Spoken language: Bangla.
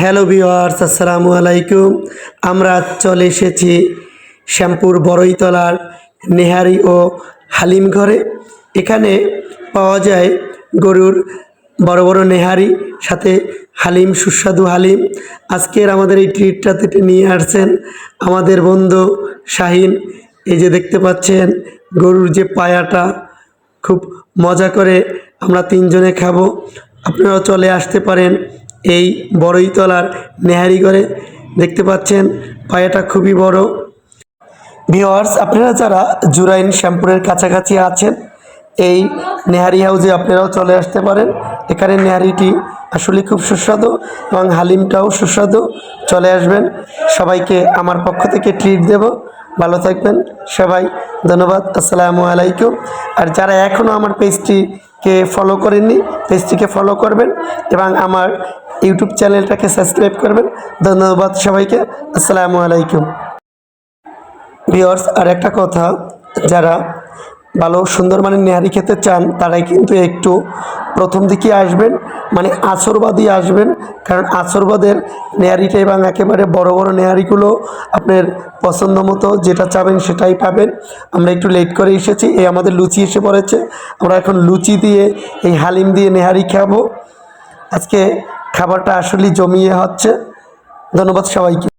হ্যালো ভিওয়ার্স আসসালামু আলাইকুম। আমরা চলে এসেছি শ্যামপুর বড়ইতলার নেহারি ও হালিম ঘরে। এখানে পাওয়া যায় গরুর বড় বড় নেহারি, সাথে হালিম, সুস্বাদু হালিম। আজকের আমাদের এই ট্রিটটাতে নিয়ে আসছেন আমাদের বন্ধু শাহিন। এই যে দেখতে পাচ্ছেন, গরুর যে পায়াটা, খুব মজা করে আমরা তিনজনে খাব। আপনারাও চলে আসতে পারেন। এই বড়ইতলার নেহারি করে দেখতে পাচ্ছেন পায়াটা খুবই বড়। ভিওয়ার্স আপনারা যারা জুরাইন শ্যামপুরের কাছাকাছি আছেন, এই নেহারি হাউসে আপনারাও চলে আসতে পারেন। এখানে নেহারিটি আসলে খুব সুস্বাদু এবং হালিমটাও সুস্বাদু। চলে আসবেন। সবাইকে আমার পক্ষ থেকে ট্রিট দেব। ভালো থাকবেন। সবাই ধন্যবাদ। আসসালামু আলাইকুম। আর যারা এখনও আমার পেজটিকে ফলো করেননি, পেজটিকে ফলো করবেন এবং আমার ইউটিউব চ্যানেলটাকে সাবস্ক্রাইব করবেন। ধন্যবাদ সবাইকে। আসসালামু আলাইকুম। ভিওর্স আর একটা কথা, যারা ভালো সুন্দর মানে নেহারি খেতে চান, তারাই কিন্তু একটু প্রথম দিকে আসবেন মানে আছরবাদই আসবেন, কারণ আছরবাদের নেহারিটা এবং একেবারে বড় বড় নেহারিগুলো আপনার পছন্দ মতো যেটা চাবেন সেটাই পাবেন। আমরা একটু লেট করে এসেছি, এই আমাদের লুচি এসে পড়েছে, আমরা এখন লুচি দিয়ে, এই হালিম দিয়ে নেহারি খাব। আজকে খাবারটা আসলেই জমিয়ে হচ্ছে। ধন্যবাদ সবাইকে।